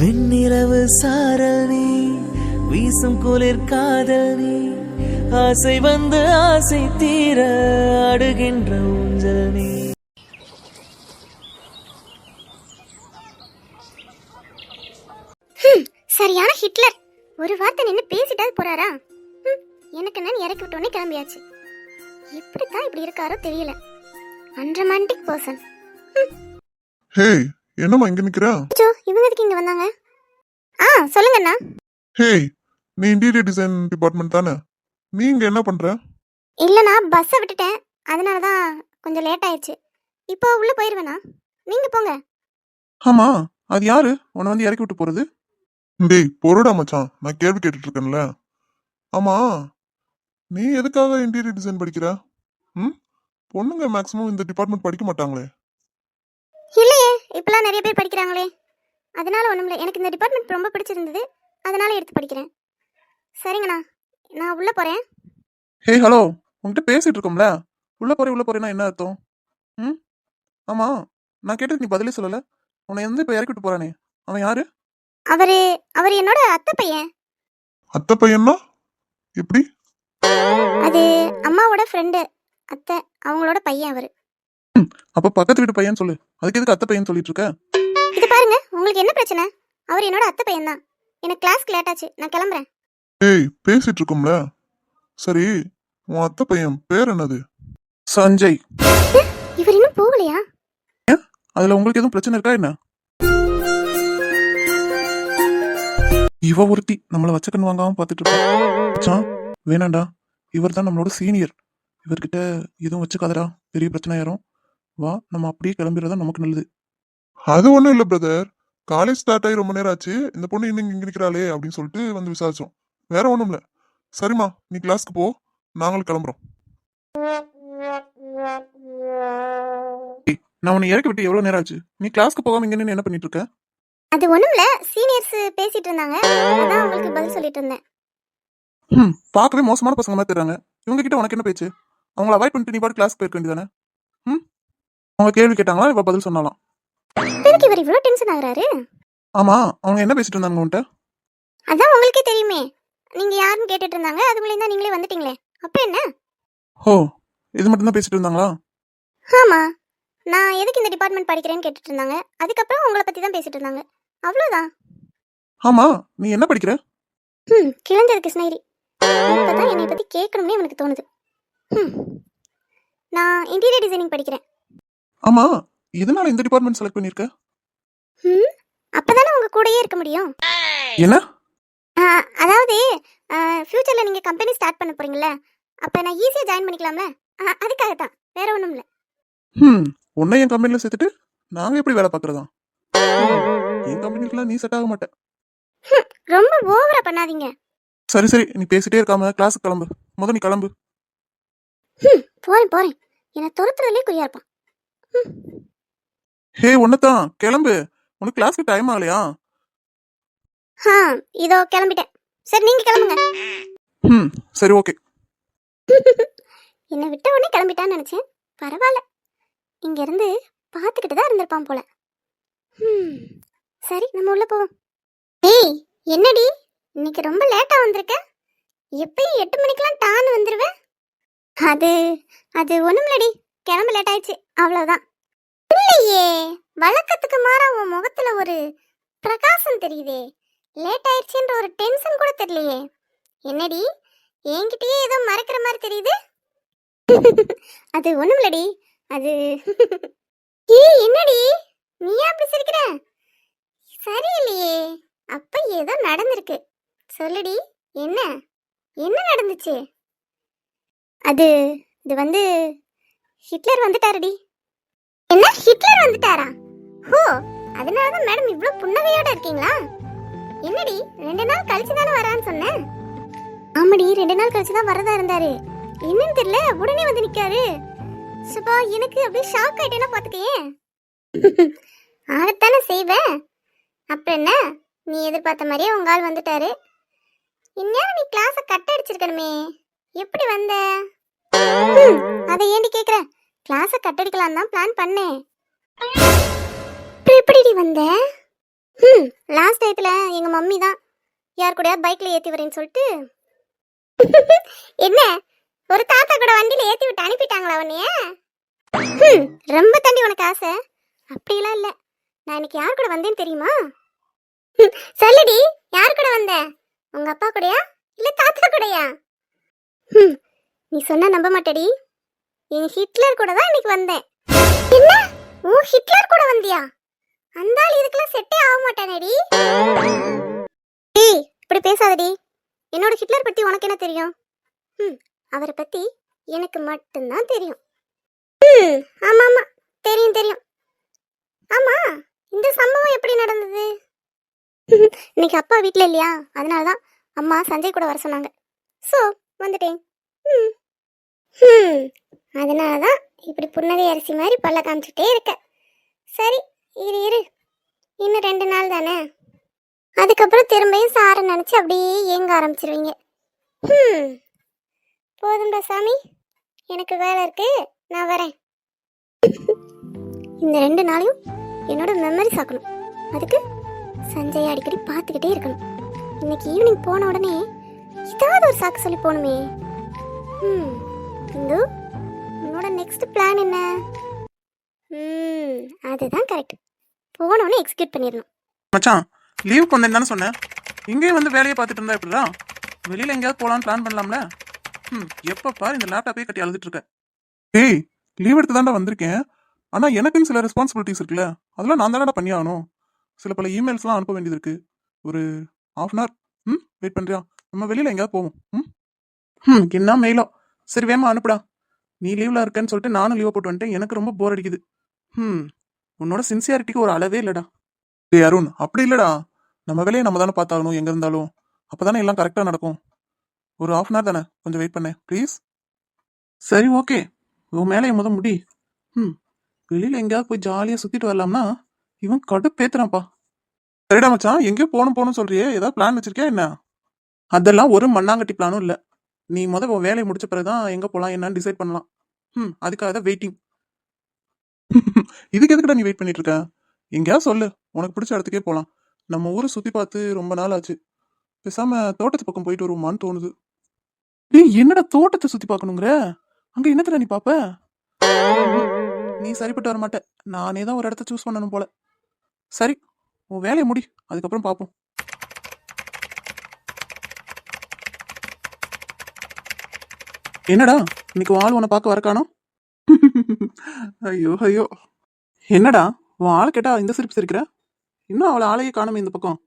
வெண்ணிலவு சாரல் நீ வீசும் குளிர் காதல் நீ ஆசை வந்து ஆசை தீர அடுகின்ற ஊஞ்சல் நீ. சரியான ஹிட்லர். ஒரு வார்த்தை நின்று பேசிட்டாது போறாரா? ஹம், எனக்கு நான் இறக்கி விட்டோன்னே கிளம்பியாச்சு. எப்படித்தான் இப்படி இருக்காரோ தெரியல. அன்ரமான்டிக் பர்சன். ஹேய் என்னம்மா இங்க நிக்கிற? ஜோ இவங்க எதுக்கு இங்க வந்தாங்க? ஆ சொல்லுங்கண்ணா ஹேய் நீ இன்டீரியர் டிசைன் டிபார்ட்மெண்ட் தானே? நீ இங்க என்ன பண்ற? இல்லைண்ணா பஸ்ஸை விட்டுட்டேன். அதனால தான் கொஞ்சம் லேட் ஆயிடுச்சு. இப்போ உள்ள போயிருவேண்ணா. நீங்க போங்க. ஆமா அது யாரு? உன்னை வந்து இறக்கி விட்டு போறது? டேய் பொருடா மச்சான். நான் கேள்வி கேட்டுட்டு இருக்கேன்ல. ஆமா நீ எதுக்காக இன்டீரியர் டிசைன் படிக்கிற? ம்? பொண்ணுங்க மேக்ஸிமம் இந்த டிபார்ட்மெண்ட் படிக்க மாட்டாங்களே. இல்லையே இப்பெல்லாம் நிறைய பேர் படிக்கிறாங்களே. அதனால ஒன்றும் இல்லை எனக்கு இந்த டிபார்ட்மெண்ட் ரொம்ப பிடிச்சிருந்தது. அதனால எடுத்து படிக்கிறேன். சரிங்கண்ணா நான் உள்ள போறேன். ஹே ஹலோ உன்கிட்ட பேசிட்டு இருக்கோம்ல. உள்ள போறே உள்ள போறேன்னா என்ன அர்த்தம்? ம்? ஆமா நான் கேட்டது நீ பதிலே சொல்லல. உன்னை எந்த இப்ப இறக்கி விட்டு போறானே? அவன் யாரு? அவரு அவர் என்னோட அத்தை பையன். அத்தை பையன்னா? எப்படி? அது அம்மாவோட ஃப்ரெண்டு அத்தை அவங்களோட பையன் அவரு. அப்ப பக்கத்து வீட்டு பையன் சொல்லு. அதுக்கு எதுக்கு அத்தை பையன் சொல்லிட்டு இருக்க? இது பாருங்க உங்களுக்கு என்ன பிரச்சனை? அவர் என்னோட அத்தை பையன் தான் எனக்கு கிளாஸ்க்கு லேட் ஆச்சு நான் கிளம்புறேன். ஏய் பேசிட்டு இருக்கோம்ல. சரி உன் அத்தை பையன் பேர் என்னது? சஞ்சய். இவர் இன்னும் போகலையா? அதுல உங்களுக்கு எதுவும் பிரச்சனை இருக்கா என்ன? இவ ஒருத்தி நம்மள வச்ச கண் வாங்காம பாத்துட்டு இருக்கா. மச்சான், வேணாண்டா. இவர் தான் நம்மளோட சீனியர் இவர்கிட்ட எதுவும் வச்சுக்காதடா. பெரிய பிரச்சனை ஆயிரும் வா நம்ம அப்படியே கிளம்பிடுறதா நமக்கு நல்லது. அது ஒண்ணும் இல்ல பிரதர் காலேஜ் ஸ்டார்ட் ஆகி ரொம்ப நேரம் ஆச்சு இந்த பொண்ணு இன்னும் இங்க நிக்கிறாளே அப்படின்னு சொல்லிட்டு வந்து விசாரிச்சோம். வேற ஒண்ணும் இல்ல. சரிம்மா நீ கிளாஸ்க்கு போ. நாங்களும் கிளம்புறோம். நான் உன்னை இறக்கி விட்டு எவ்வளவு நேரம் ஆச்சு? நீ கிளாஸ்க்கு போகாம இங்க என்ன பண்ணிட்டு இருக்க? அது ஒண்ணும் இல்ல. சீனியர்ஸ் பேசிட்டு இருந்தாங்க. அதான் உங்களுக்கு பதில் சொல்லிட்டு இருந்தேன். ம் பார்க்கவே மோசமான பசங்க மாதிரி தர்றாங்க. இவங்க கிட்ட உனக்கு என்ன பேச்சு? அவங்கள அவாய்ட் பண்ணிட்டு நீ பாட்டு கிளாஸ் போயிருக்க வேண்டியதானே ம் அவங்க கேள்வி கேட்டாங்களா? இவ பதில் சொன்னாலாம். எதுக்கு இவர் இவ்வளோ டென்ஷன் ஆகுறாரு? ஆமா அவங்க என்ன பேசிட்டு இருந்தாங்க உன்கிட்ட? அதான் உங்களுக்கே தெரியுமே. நீங்க யாருன்னு கேட்டுட்டு இருந்தாங்க. அது மூலியம் தான் நீங்களே வந்துட்டீங்களே. அப்ப என்ன? ஓ இது மட்டும் தான் பேசிட்டு இருந்தாங்களா? ஆமா. நான் எதுக்கு இந்த டிபார்ட்மெண்ட் படிக்கிறேன்னு கேட்டுட்டு இருந்தாங்க. அதுக்கப்புறம் உங்களை பத்தி தான் பேசிட்டு இருந்தாங்க. அவ்வளவுதான். ஆமா நீ என்ன படிக்கிற? ம் கிழந்தது கிருஷ்ணகிரி. இப்பதான் என்னை பத்தி கேட்கணும்னே எனக்கு தோணுது. ம் நான் இன்டீரியர் டிசைனிங் படிக்கிறேன். ஆமா எதனால இந்த டிபார்ட்மெண்ட் செலக்ட் பண்ணிருக்க? ம் அப்பதானே உங்க கூடயே இருக்க முடியும். என்ன? ஆ, அதாவது ஃபியூச்சர்ல நீங்க கம்பெனி ஸ்டார்ட் பண்ண போறீங்கல்ல அப்ப நான் ஈஸியா ஜாயின் பண்ணிக்கலாம்ல? ஆ, அதுக்காக தான் வேற ஒண்ணும் இல்ல. ம் உன்னை என் கம்பெனில சேர்த்துட்டு நாங்க எப்படி வேலை பார்க்கறதா? என் கம்பெனிக்குலாம் நீ செட் ஆக மாட்ட. ரொம்ப ஓவரா பண்ணாதீங்க. சரி சரி நீ பேசிட்டே இருக்காம கிளாஸுக்கு கிளம்பு. முத நீ கிளம்பு. போறேன் போறேன். என்னை துரத்துறதுலே குறியா இருப்பான். ஹே உன்னதான் கிளம்பு. உனக்கு கிளாஸ்க்கு டைம் ஆகலையா? ஆ இதோ கிளம்பிட்டேன். சரி நீங்க கிளம்புங்க. ம் சரி ஓகே என்னை விட்ட உடனே கிளம்பிட்டான்னு நினைச்சேன். பரவாயில்ல. இங்க இருந்து பார்த்துக்கிட்டு தான் இருந்திருப்பான் போல. ம் சரி நம்ம உள்ள போவோம். ஏய் என்னடி? இன்னைக்கு ரொம்ப லேட்டா வந்திருக்க. எப்பயும் எட்டு மணிக்கெல்லாம் டான்னு வந்துருவேன் அது அது ஒண்ணுமில்லடி. கிளம்ப லேட் ஆயிடுச்சு. அவ்வளவுதான். இல்லையே. வழக்கத்துக்கு மாறா உன் முகத்துல ஒரு பிரகாசம் தெரியுதே. லேட் ஆயிடுச்சுன்ற ஒரு டென்ஷன் கூட தெரியலையே. என்னடி? என்கிட்டயே ஏதோ மறைக்கிற மாதிரி தெரியுது. அது ஒண்ணுமில்லடி. அது ஏ என்னடி? நீ ஏன் அப்படி சிரிக்கிற? சரியில்லையே. அப்ப ஏதோ நடந்திருக்கு. சொல்லுடி. என்ன? என்ன நடந்துச்சு? அது இது வந்து ஹிட்லர் வந்துட்டாருடி. என்ன? ஹிட்லர் வந்துட்டாரா? ஹோ அதனால தான் மேடம் இவ்ளோ புன்னகையோட இருக்கீங்களா? என்னடி ரெண்டு நாள் கழிச்சு தானே வரான்னு சொன்னேன் ஆமாடி ரெண்டு நாள் கழிச்சு தான் வரதா இருந்தாரு. என்னன்னு தெரியல உடனே வந்து நிக்காரு. சுபா எனக்கு அப்படியே ஷாக் ஆயிட்டேன்னா பாத்துக்கயே ஆகத்தானே செய்வேன் அப்புறம் என்ன? நீ எதிர்பார்த்த மாதிரியே உங்க ஆள் வந்துட்டாரு. இந்நேரம் நீ கிளாஸ கட் அடிச்சிருக்கணுமே. எப்படி வந்த? அதை ஏண்டி கேக்குற? கிளாஸ கட்டடிக்கலாம் தான் பிளான் பண்ணேன். எப்படிடி வந்த? ம் லாஸ்ட் டயத்தில் எங்கள் மம்மி தான். யார் கூடயா பைக்கில் ஏற்றி வரேன்னு சொல்லிட்டு. என்ன? ஒரு தாத்தா கூட வண்டியில் ஏற்றி விட்டு அனுப்பிட்டாங்களா உன்னைய? ம் ரொம்ப தண்டி உனக்கு ஆசை. அப்படிலாம் இல்லை. நான் இன்னைக்கு யார் கூட வந்தேன்னு தெரியுமா? சொல்லுடி யார் கூட வந்த? உங்கள் அப்பா கூடயா? இல்லை தாத்தா கூடயா? ம், நீ சொன்னால் நம்ப மாட்டேடி. என் ஹிட்லர் கூட தான் இன்னைக்கு வந்தேன். என்ன? உன் ஹிட்லர் கூட வந்தியா? அந்த ஆள் இதுக்கெல்லாம் செட்டே ஆக மாட்டானேடி. ஏய் இப்படி பேசாதடி. என்னோட ஹிட்லர் பத்தி உனக்கு என்ன தெரியும்? ம் அவரை பத்தி எனக்கு மட்டும்தான் தெரியும். ம் ஆமா ஆமா. தெரியும் தெரியும். ஆமா இந்த சம்பவம் எப்படி நடந்தது? இன்னைக்கு அப்பா வீட்டில் இல்லையா? அதனால தான் அம்மா சஞ்சய் கூட வர சொன்னாங்க. ஸோ வந்துட்டேன். ம் ம் அதனால தான் இப்படி புன்னகை அரிசி மாதிரி பல்ல காமிச்சிட்டே இருக்க. சரி இரு இரு. இன்னும் ரெண்டு நாள் தானே? அதுக்கப்புறம் திரும்பியும் சாரை நினச்சி அப்படியே ஏங்க ஆரம்பிச்சிருவீங்க. ம் போதும்டா சாமி. எனக்கு வேலை இருக்கு. நான் வரேன். இந்த ரெண்டு நாளையும் என்னோட மெமரிஸ் ஆக்கணும். அதுக்கு சஞ்சய் அடிக்கடி பார்த்துக்கிட்டே இருக்கணும். இன்னைக்கு ஈவினிங் போன உடனே ஏதாவது ஒரு சாக்கு சொல்லி போகணுமே. ம் இந்து. உன்னோட நெக்ஸ்ட் பிளான் என்ன? ம் அதுதான் கரெக்ட் போனோடனே எக்ஸிக்யூட் பண்ணிடணும் மச்சான் லீவுக்கு வந்தேன்னு தானே சொன்னேன். இங்கேயே வந்து வேலையை பார்த்துட்டு இருந்தா எப்படிடா? வெளியில எங்கேயாவது போலான்னு பிளான் பண்ணலாம்ல? ம் எப்போ பாரு இந்த லேப்டாப்பே கட்டி அழுதுட்டு இருக்க. ஏய் லீவ் எடுத்து தான்டா வந்திருக்கேன். ஆனா எனக்குன்னு சில ரெஸ்பான்சிபிலிட்டிஸ் இருக்குல்ல அதெல்லாம் நான் தானடா பண்ணி ஆகணும். சில பல இமெயில்ஸ்லாம் அனுப்ப வேண்டியது இருக்கு. ஒரு ஹாஃப் அன் ஹவர் ம் வெயிட் பண்ணுறியா நம்ம வெளியில் எங்கேயாவது போவோம். ம்? ம் என்ன மெயிலோ சரி வேமா அனுப்புடா. நீ லீவ்ல இருக்கேன்னு சொல்லிட்டு நானும் லீவ் போட்டு வந்துட்டேன். எனக்கு ரொம்ப போர் அடிக்குது. ம் உன்னோட சின்சியாரிட்டிக்கு ஒரு அளவே இல்லடா. டே அருண் அப்படி இல்லடா. நம்ம வேலையை நம்ம தானே பார்த்தாகணும் எங்க இருந்தாலும். அப்பதானே எல்லாம் கரெக்டா நடக்கும். ஒரு ஹாஃப் அன் ஹவர் தானே. கொஞ்சம் வெயிட் பண்ணேன் ப்ளீஸ் சரி ஓகே உன் மேலே முத முடி. ம் வெளியில் எங்கேயாவது போய் ஜாலியாக சுத்திட்டு வரலாம்னா இவன் கடுப்பேத்துறான்ப்பா சரிடா மச்சான் எங்கேயோ போகணும் போகணும் சொல்றியே. ஏதாவது பிளான் வச்சிருக்கியா என்ன? அதெல்லாம் ஒரு மண்ணாங்கட்டி பிளானும் இல்லை. நீ முத உன் வேலையை முடிச்ச பிறகுதான் எங்க போலாம் என்னன்னு டிசைட் பண்ணலாம். ம் அதுக்காக தான் வெயிட்டிங் இதுக்கு எதுக்குடா நீ வெயிட் பண்ணிட்டு இருக்க? எங்கேயாவது சொல்லு உனக்கு பிடிச்ச இடத்துக்கே போலாம். நம்ம ஊரை சுத்தி பார்த்து ரொம்ப நாள் ஆச்சு. பேசாம தோட்டத்து பக்கம் போயிட்டு வருவோமான்னு தோணுது. டேய் என்னடா தோட்டத்தை சுத்தி பார்க்கணுங்கிற? அங்க என்னத்துல நீ பாப்ப நீ சரிப்பட்டு வர மாட்ட நானே தான் ஒரு இடத்த சூஸ் பண்ணணும் போல. சரி உன் வேலையை முடி அதுக்கப்புறம் பார்ப்போம். என்னடா? இன்னைக்கு வாள் ஆள் உன்னை பார்க்க வர காணோம் ஐயோ ஐயோ. என்னடா? உன் ஆள் கேட்டா இந்த சிரிப்பு சிரிக்கிற? இன்னும் அவளை ஆளையே காணுமே இந்த பக்கம்.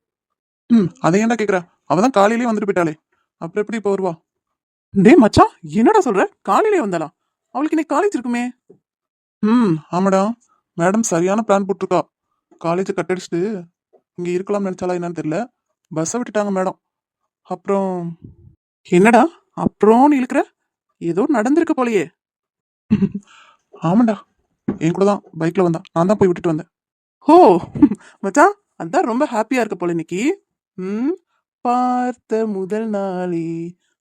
ம் அதை ஏன்டா கேக்குற? அவள் தான் காலையிலேயே வந்துட்டு போயிட்டாளே. அப்புறம் எப்படி இப்போ வருவா? டேய் மச்சான் என்னடா சொல்ற? காலையிலே வந்தாளா? அவளுக்கு இன்னைக்கு காலேஜ் இருக்குமே. ம் ஆமாடா. மேடம் சரியான பிளான் போட்டிருக்கா. காலேஜை கட் அடிச்சுட்டு இங்கே இருக்கலாம்னு நினச்சாலா என்னன்னு தெரியல. பஸ்ஸை விட்டுட்டாங்க மேடம். அப்புறம் என்னடா? அப்புறம் நீ இழுக்கிற? ஏதோ நடந்திருக்க போலயே. ஆமாண்டா. என் கூட தான் பைக்ல வந்தா நான் தான் போய் விட்டுட்டு வந்தேன். ஓ மச்சான் அதான் ரொம்ப ஹாப்பியா இருக்க போல இன்னைக்கு. ம் பார்த்த முதல் நாளே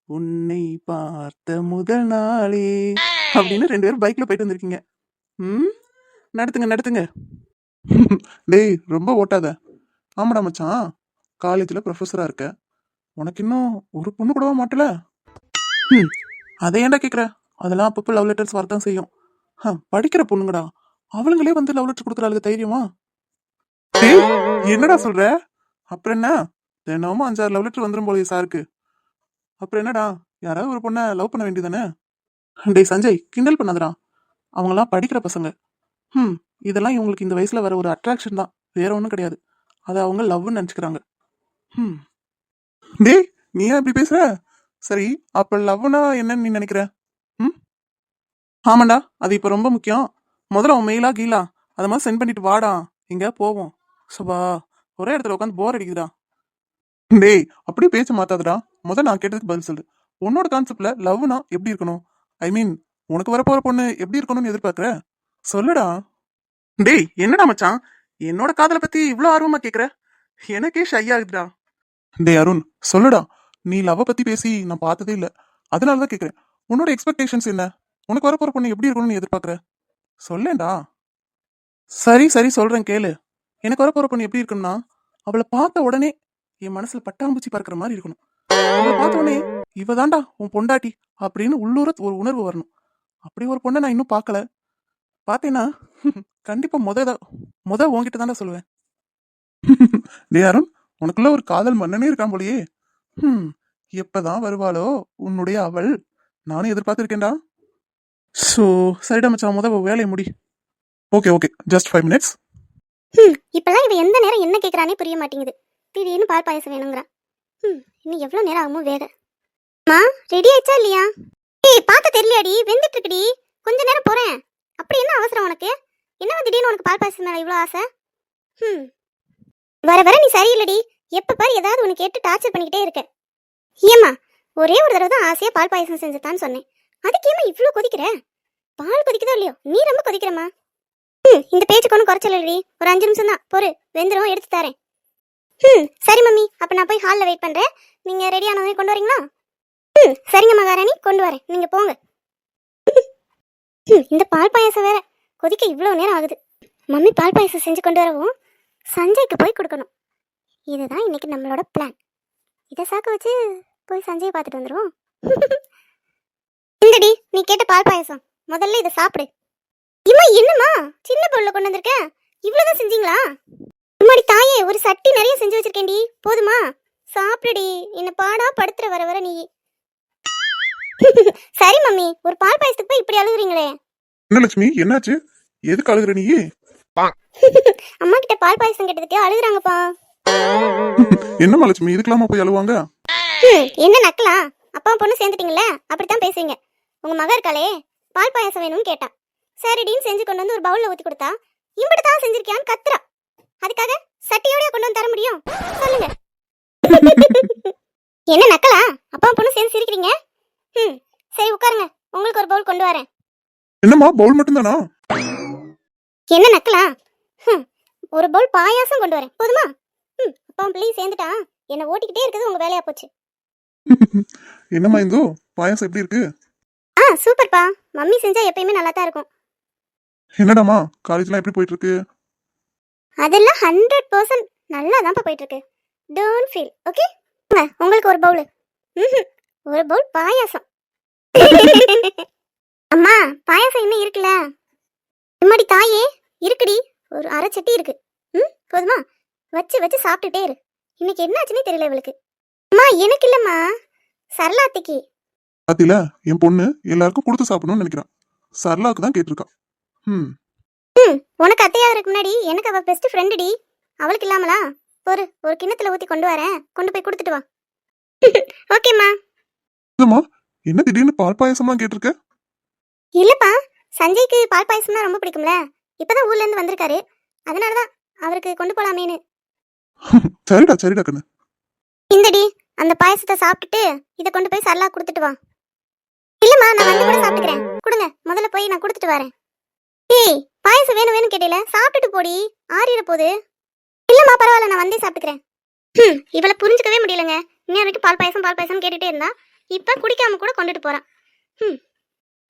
உன்னை பார்த்த முதல் நாளே அப்படின்னு ரெண்டு பேரும் பைக்ல போயிட்டு வந்திருக்கீங்க. ம் நடத்துங்க நடத்துங்க. டேய் ரொம்ப ஓட்டாத. ஆமாடா மச்சான் காலேஜில் ப்ரொஃபஸராக இருக்க. உனக்கு இன்னும் ஒரு பொண்ணு கூடவா மாட்டல? ம் அதை ஏன்டா கேட்குற அதெல்லாம் அப்பப்போ லவ் லெட்டர்ஸ் வரதான் செய்யும். படிக்கிற பொண்ணுங்கடா. அவளுங்களே வந்து லவ் லெட்டர் கொடுக்குறாளுங்க தைரியமா. என்னடா சொல்ற? அப்புறம் என்ன? தினமும் அஞ்சாறு லவ் லெட்டர் வந்துடும் போலயே சாருக்கு. அப்புறம் என்னடா? யாராவது ஒரு பொண்ணை லவ் பண்ண வேண்டியதானே டேய் சஞ்சய் கிண்டல் பண்ணாதடா. அவங்களாம் படிக்கிற பசங்க. ம் இதெல்லாம் இவங்களுக்கு இந்த வயசுல வர ஒரு அட்ராக்ஷன் தான். வேற ஒன்றும் கிடையாது. அதை அவங்க லவ்னு நினச்சிக்கிறாங்க. ம் டேய் நீ ஏன் இப்படி பேசுற? சரி அப்ப லவ்னா என்னன்னு நீ நினைக்கிற? ம்? ஆமாண்டா அது இப்போ ரொம்ப முக்கியம். முதல்ல உன் மெயிலா கீழா? அதை மாதிரி சென்ட் பண்ணிட்டு வாடா. எங்க போவோம். சபா ஒரே இடத்துல உட்காந்து போர் அடிக்குதுடா. டேய் அப்படியே பேச மாத்தாதடா. முதல் நான் கேட்டதுக்கு பதில் சொல்லு. உன்னோட கான்செப்ட்ல லவ்னா எப்படி இருக்கணும்? ஐ மீன் உனக்கு வரப்போற பொண்ணு எப்படி இருக்கணும்னு எதிர்பார்க்குற? சொல்லுடா. டேய் என்னடா மச்சான்? என்னோட காதலை பத்தி இவ்வளோ ஆர்வமா கேக்குற? எனக்கே ஷை ஆகுதுடா டேய் அருண் சொல்லுடா. நீ லவ் பத்தி பேசி நான் பார்த்ததே இல்ல. அதனால தான் கேக்குறேன். உன்னோட எக்ஸ்பெக்டேஷன்ஸ் என்ன? உனக்கு வரப்போற பொண்ணு எப்படி இருக்கணும்னு எதிர்பார்க்குற? சொல்லேன்டா. சரி சரி சொல்றேன் கேளு. எனக்கு வரப்போற பொண்ணு எப்படி இருக்கும்னா அவளை பார்த்த உடனே என் மனசுல பட்டாம்பூச்சி பறக்கிற மாதிரி இருக்கணும். அவளை பார்த்த உடனே இவ தாண்டா உன் பொண்டாட்டி அப்படின்னு உள்ளூர ஒரு உணர்வு வரணும். அப்படி ஒரு பொண்ணை நான் இன்னும் பார்க்கல. பார்த்தேன்னா கண்டிப்பா முத முத உங்ககிட்ட தாண்டா சொல்லுவேன். டே அருண் உனக்குள்ள ஒரு காதல் மன்னனே இருக்கான் போலயே. ஹம், எப்பதான் வருவாளோ உன்னுடைய அவள். நானும் எதிர்பார்த்துருக்கேன்டா. ஸோ சரிடா மச்சான் முத உன் வேலையை முடி. Okay okay. Just five minutes ம் இப்பெல்லாம் இவ எந்த நேரம் என்ன கேட்குறானே புரிய மாட்டேங்குது. திடீர்னு பால் பாயசம் வேணுங்கிறா. ம் இன்னும் எவ்வளோ நேரம் ஆகுமோ வேக. மா ரெடி ஆயிடுச்சா இல்லையா? ஏய் பார்க்க தெரியலையாடி. வெந்துட்டு இருக்குடி கொஞ்ச நேரம் போறேன். அப்படி என்ன அவசரம் உனக்கு? என்ன திடீர்னு உனக்கு பால் பாயசம் மேலே இவ்வளோ ஆசை? ம் வர வர நீ சரியில்லடி. எப்போ பாரு ஏதாவது உனக்கு கேட்டு டார்ச்சர் பண்ணிக்கிட்டே இருக்க. ஏம்மா ஒரே ஒரு தடவை தான் ஆசையாக பால் பாயசம் செஞ்சதான்னு சொன்னேன். அதுக்கு ஏமா இவ்வளோ கொதிக்கிற? பால் கொதிக்குதோ இல்லையோ? நீ ரொம்ப கொதிக்கிறம்மா. ம் இந்த பேச்சுக்கு ஒன்றும் குறைச்சல் இல்லடி. ஒரு அஞ்சு நிமிஷம் தான். பொறு வெந்துடும் எடுத்து தரேன். ம் சரி மம்மி அப்போ நான் போய் ஹாலில் வெயிட் பண்ணுறேன் நீங்கள் ரெடி கொண்டு வரீங்களா? ம் சரிங்க மகாராணி கொண்டு வரேன். நீங்கள் போங்க. ம் இந்த பால் பாயசம் வேற. கொதிக்க இவ்வளோ நேரம் ஆகுது. மம்மி பால் பாயசம் செஞ்சு கொண்டு வரவும் சஞ்சய்க்கு போய் கொடுக்கணும். இதுதான் இன்னைக்கு நம்மளோட பிளான் இதை சாக்க வச்சு போய் சஞ்சயை பார்த்துட்டு வந்துடும் இந்தடி நீ கேட்ட பால் பாயாசம். முதல்ல இதை சாப்பிடு. இம்மா என்னம்மா? சின்ன பொருளை கொண்டு வந்திருக்க? இவ்வளவுதான் செஞ்சீங்களா? இம்மாடி தாயே ஒரு சட்டி நிறைய செஞ்சு வச்சிருக்கேன்டி. போதுமா? சாப்பிடுடி. என்ன பாடா படுத்துற வர வர நீ. சரி மம்மி. ஒரு பால் பாயசத்துக்கு போய் இப்படி அழுகுறீங்களே. என்ன லட்சுமி? என்னாச்சு? எதுக்கு அழுகுற நீ? அம்மா கிட்ட பால் பாயசம் கேட்டதுக்கே அழுகுறாங்கப்பா. என்னம்மா லட்சுமி இதுக்கெல்லாமா போய் அழுவாங்க? என்ன நக்கலா? அப்பா பொண்ணு சேர்ந்துட்டீங்களே அப்படித்தான் பேசுவீங்க உங்க மக இருக்காளே பால் பாயாசம் வேணும்னு கேட்டா. சரிடின்னு செஞ்சு கொண்டு வந்து ஒரு பவுல்ல ஊத்தி கொடுத்தா இம்பிட்டு தான் செஞ்சிருக்கியான்னு கத்துறா. அதுக்காக சட்டியோடய கொண்டு வந்து தர முடியும்? சொல்லுங்க. என்ன நக்கலா? அப்பா பொண்ணு சேர்ந்து சிரிக்கிறீங்க? ம் சரி உட்காருங்க. உங்களுக்கு ஒரு பவுல் கொண்டு வரேன். என்னம்மா பவுல் மட்டும்தானா? என்ன நக்கலா? ஒரு பவுல் பாயாசம் கொண்டு வரேன். போதுமா? ம் அப்பா பிள்ளையும் சேர்ந்துட்டா என்னை ஓட்டிக்கிட்டே இருக்குது உங்க வேலையா போச்சு. என்னம்மா இந்தோ? பாயாசம் எப்படி இருக்கு? ஆ சூப்பர்ப்பா. மம்மி செஞ்சா எப்பயுமே நல்லா தான் இருக்கும் என்னடாமா காலேஜ்லாம் எப்படி போயிட்டு இருக்கு அதெல்லாம் ஹண்ட்ரட் பர்சன்ட் நல்லா தான்ப்பா போயிட்டு இருக்கு டோன்ட் ஃபீல் ஓகே உங்களுக்கு ஒரு பவுல் ஒரு பவுல் பாயாசம். அம்மா பாயாசம் இன்னும் இருக்குல்ல? இம்மாடி தாயே இருக்குடி. ஒரு அரை சட்டி இருக்கு. ம் போதுமா? வச்சு வச்சு சாப்பிட்டுட்டே இரு. இன்னைக்கு என்னாச்சுன்னே தெரியல இவளுக்கு. அம்மா எனக்கு இல்லம்மா. சரளாத்திக்கு. பாத்தில என் பொண்ணு எல்லாருக்கும் கொடுத்து சாப்பிடணும்னு நினைக்கிறான். சரளாவுக்கு தான் கேட்டிருக்கா. ம் ம் உனக்கு அத்தையாகிறதுக்கு முன்னாடி எனக்கு அவ பெஸ்ட் ஃப்ரெண்டுடி அவளுக்கு இல்லாமலா? ஒரு ஒரு கிண்ணத்துல ஊத்தி கொண்டு வரேன். கொண்டு போய் கொடுத்துட்டு வா. ஓகேம்மா இல்லம்மா என்ன திடீர்னு பால் பாயாசம்லாம் கேட்டிருக்க? இல்லப்பா சஞ்சய்க்கு பால் பாயசம்னா ரொம்ப பிடிக்கும்ல. இப்பதான் ஊர்ல இருந்து வந்திருக்காரு. அதனாலதான் அவருக்கு கொண்டு போலாமேன்னு. சரிடா சரிடா கண்ணு. இந்தடி அந்த பாயசத்தை சாப்பிட்டுட்டு இதை கொண்டு போய் சரலா கொடுத்துட்டு வா. இல்லம்மா நான் வந்து கூட சாப்பிட்டுக்கிறேன். கொடுங்க முதல்ல போய் நான் கொடுத்துட்டு வரேன். ஏய் பாயசம் வேணும் வேணும் கேட்டீல சாப்பிட்டுட்டு போடி. ஆறிட போகுது. இல்லம்மா பரவாயில்ல நான் வந்தே சாப்பிட்டுக்கிறேன். ஹம், இவளை புரிஞ்சுக்கவே முடியலங்க. இன்னும் வரைக்கும் பால் பாயசம் பால் பாயசம் கேட்டுட்டே இருந்தா இப்ப குடிக்காம கூட கொண்டுட்டு போறான்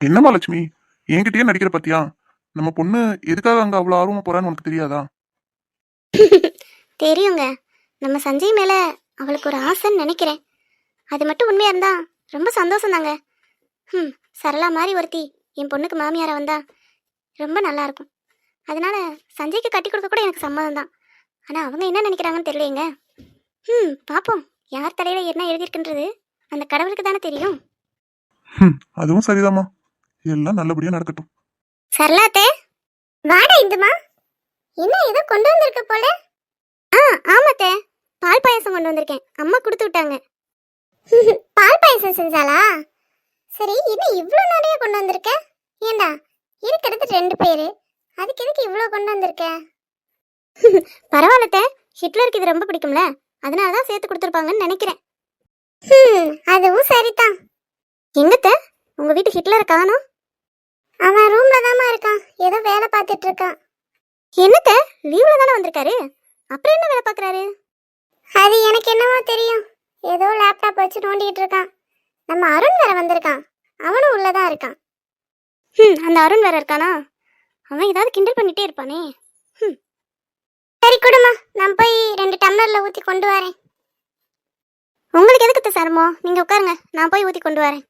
என்னம்மா லட்சுமி என்கிட்டயே நடிக்கிற பத்தியா? நம்ம பொண்ணு எதுக்காக அங்க அவ்வளவு ஆர்வமா போறான்னு உனக்கு தெரியாதா? தெரியுங்க. நம்ம சஞ்சய் மேல அவளுக்கு ஒரு ஆசைன்னு நினைக்கிறேன். அது மட்டும் உண்மையா இருந்தா ரொம்ப சந்தோஷம் தாங்க ம் சரளா மாதிரி ஒருத்தி என் பொண்ணுக்கு மாமியாரா வந்தா ரொம்ப நல்லா இருக்கும். அதனால சஞ்சய்க்கு கட்டி கொடுக்க கூட எனக்கு சம்மதம் தான். ஆனா அவங்க என்ன நினைக்கிறாங்கன்னு தெரியலையேங்க. ம் பாப்போம். யார் தலையில என்ன எழுதியிருக்குன்றது அந்த கடவுளுக்கு தானே தெரியும். ஹம், அதுவும் சரிதாம்மா. எல்லாம் நல்லபடியா நடக்கட்டும். சரளாத்தே வாடா இந்துமா. என்ன ஏதோ கொண்டு வந்திருக்க போல? ஆ ஆமாத்தே. பால் பாயசம் கொண்டு வந்திருக்கேன். அம்மா கொடுத்து விட்டாங்க. பால் பாயசம் செஞ்சாளா? சரி என்ன இவ்வளோ நிறைய கொண்டு வந்திருக்க? ஏண்டா இருக்கிறது ரெண்டு பேர். அதுக்கு எதுக்கு இவ்வளோ கொண்டு வந்திருக்க? பரவாயில்லத்தே. ஹிட்லருக்கு இது ரொம்ப பிடிக்கும்ல. அதனால தான் சேர்த்து கொடுத்துருப்பாங்கன்னு நினைக்கிறேன். அதுவும் சரிதான். எங்கத்த? உங்க வீட்டு ஹிட்லர் காணும். அவன் ரூம்ல தாமா இருக்கான். ஏதோ வேலை பார்த்துட்டு இருக்கான். என்னத்த? லீவ்ல தானே வந்திருக்காரு? அப்புறம் என்ன வேலை பார்க்கறாரு? அது எனக்கு என்னவோ தெரியும். ஏதோ லேப்டாப் வச்சு நோண்டிட்டு இருக்கான். நம்ம அருண் வேற வந்திருக்கான். அவனும் உள்ளதான் இருக்கான். ம் அந்த அருண் வேற இருக்கானா? அவன் ஏதாவது கிண்டல் பண்ணிட்டே இருப்பானே. ம் சரி கொடுமா நான் போய் ரெண்டு டம்ளர் டம்ளர்ல ஊத்தி கொண்டு வரேன். உங்களுக்கு எதுக்கு அத்தை சிரமம் நீங்க உட்காருங்க நான் போய் ஊத்தி கொண்டு வரேன்.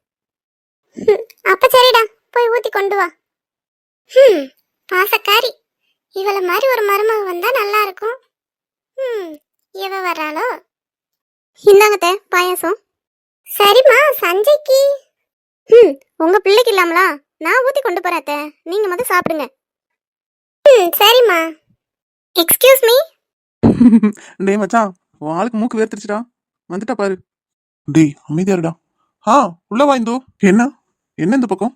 அப்ப சரிடா போய் ஊத்தி கொண்டு வா. ஹம், பாசக்காரி. இவளை மாதிரி ஒரு மருமக வந்தா நல்லா இருக்கும். ஹம், இவ வர்றாளோ இந்தாங்க அத்தை, பாயாசம். சரிம்மா சஞ்சய்க்கு. ம் உங்க பிள்ளைக்கு இல்லாமலா? நான் ஊத்தி கொண்டு போறேன் அத்தை. நீங்க மட்டும் சாப்பிடுங்க. ம் சரிம்மா. எக்ஸ்கியூஸ் மீ டேய் மச்சான் உன் ஆளுக்கு மூக்கு வேர்த்துருச்சுடா. வந்துட்டா பாரு. டேய் அமைதியா இருடா. ஆ உள்ள வா இந்து. என்ன? என்ன இந்த பக்கம்?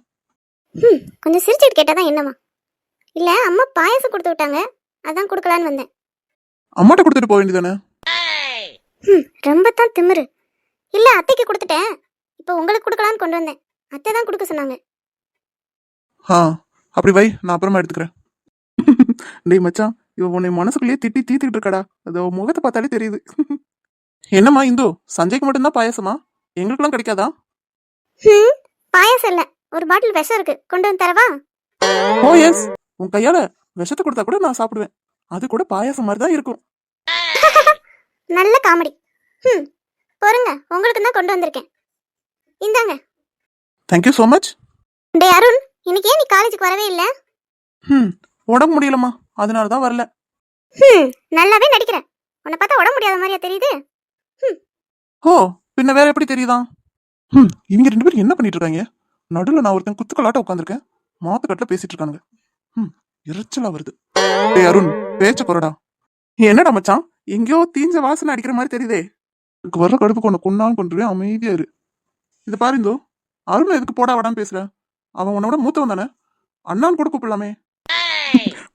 ம் கொஞ்சம் சிரிச்சுட்டு கேட்டா தான் என்னம்மா இல்ல அம்மா பாயாசம் கொடுத்து விட்டாங்க. அதான் கொடுக்கலான்னு வந்தேன். அம்மாட்ட கொடுத்துட்டு போக வேண்டியதானே ரொம்ப தான் திமிரு. இல்ல அத்தைக்கு கொடுத்துட்டேன். இப்போ உங்களுக்கு கொடுக்கலான்னு கொண்டு வந்தேன். அத்தை தான் கொடுக்க சொன்னாங்க. ஆ அப்படி வை நான் அப்புறமா எடுத்துக்கிறேன். டேய் மச்சான் இவ உன்னை மனசுக்குள்ளேயே திட்டி தீத்துக்கிட்டு இருக்காடா. அது முகத்தை பார்த்தாலே தெரியுது. என்னம்மா இந்து சஞ்சய்க்கு மட்டும்தான் பாயசமா? எங்களுக்கெல்லாம் கிடைக்காதா? பாயாசம் இல்ல. ஒரு பாட்டில் விஷம் இருக்கு. கொண்டு வந்து தரவா? ஓ எஸ் உன் கையால விஷத்தை கொடுத்தா கூட நான் சாப்பிடுவேன். அது கூட பாயாசம் மாதிரி தான் இருக்கும். நல்ல காமெடி. ம் பொறுங்க உங்களுக்கு தான் கொண்டு வந்திருக்கேன். இந்தாங்க. தேங்க்யூ ஸோ மச் டே அருண் இன்னைக்கு ஏன் நீ காலேஜுக்கு வரவே இல்லை? ம் உடம்பு முடியலம்மா. அதனால தான் வரல. ம் நல்லாவே நடிக்கிறேன். உன்னை பார்த்தா உடம்பு முடியாத மாதிரியா தெரியுது? ஓ பின்ன வேற எப்படி தெரியுதா? ம் இவங்க ரெண்டு பேரும் என்ன பண்ணிட்டு இருக்காங்க? நடுவில் நான் ஒருத்தன் குத்துக்கலாட்ட உட்காந்துருக்கேன் மாத்துக்கட்டில் பேசிட்டு இருக்கானுங்க. ம் எரிச்சலா வருது. டேய் அருண் பேச்ச குறடா. என்னடா மச்சான்? எங்கேயோ தீஞ்ச வாசனை அடிக்கிற மாதிரி தெரியுதே. எனக்கு வர்ற கடுப்பு கொண்டு கொண்டாலும் கொண்டுருவேன் அமைதியா இரு. இது பாரு இந்தோ அருண் எதுக்கு போடா வாடான்னு பேசுற? அவன் உன்னோட மூத்தவன் தானே? அண்ணான்னு கூட கூப்பிடலாமே.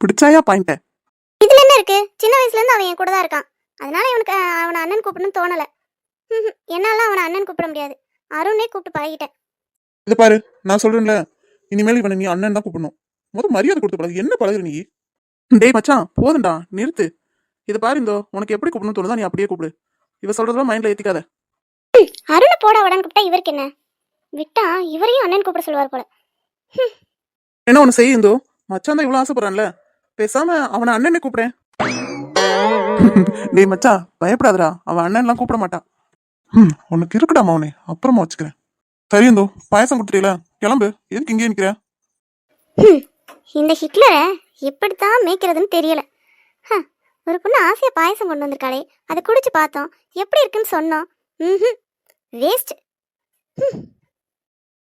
பிடிச்சாயா பாயிண்ட இதுல என்ன இருக்கு? சின்ன வயசுல இருந்து அவன் என் கூட தான் இருக்கான். அதனால இவனுக்கு அவனை அண்ணன் கூப்பிடணும்னு தோணல. என்னால அவனை அண்ணன் கூப்பிட முடியாது. அருணே கூப்பிட்டு பழகிட்டேன். இது பாரு நான் சொல்றேன்ல இனிமேல் இவனை நீ அண்ணன் தான் கூப்பிடணும். முதல் மரியாதை கொடுத்து பழகு. என்ன பழகுற நீ? டேய் மச்சான் போதும்டா நிறுத்து. இது பாரு இந்தோ உனக்கு எப்படி கூப்பிடணும் தோணுதா நீ அப்படியே கூப்பிடு. இவ சொல்றதெல்லாம் மைண்ட்ல ஏத்திக்காத. அருணை போட உடனே கூப்பிட்டா இவருக்கு என்ன? விட்டா இவரையும் அண்ணன் கூப்பிட சொல்லுவார் போல. என்ன ஒண்ணு செய்ய இந்தோ. மச்சான் தான் இவ்வளவு ஆசைப்படுறான்ல. பேசாம அவனை அண்ணனை கூப்பிடேன் டேய் மச்சான் பயப்படாதடா. அவன் அண்ணன்லாம் கூப்பிட மாட்டான் ம் உனக்கு இருக்குடா மவனே அப்புறமா வச்சுக்கிறேன். சரி இந்தோ பாயசம் கொடுத்துட்டீல. கிளம்பு. எதுக்கு இங்கே நிக்கிற? ஹம். இந்த ஹிட்லரை எப்படித்தான் மேய்க்கிறதுன்னு தெரியல. ஹ, ஒரு பொண்ணு ஆசையாக பாயசம் கொண்டு வந்திருக்காளே அதை குடிச்சு பார்த்தோம். எப்படி இருக்குன்னு சொன்னோம். ம் வேஸ்ட்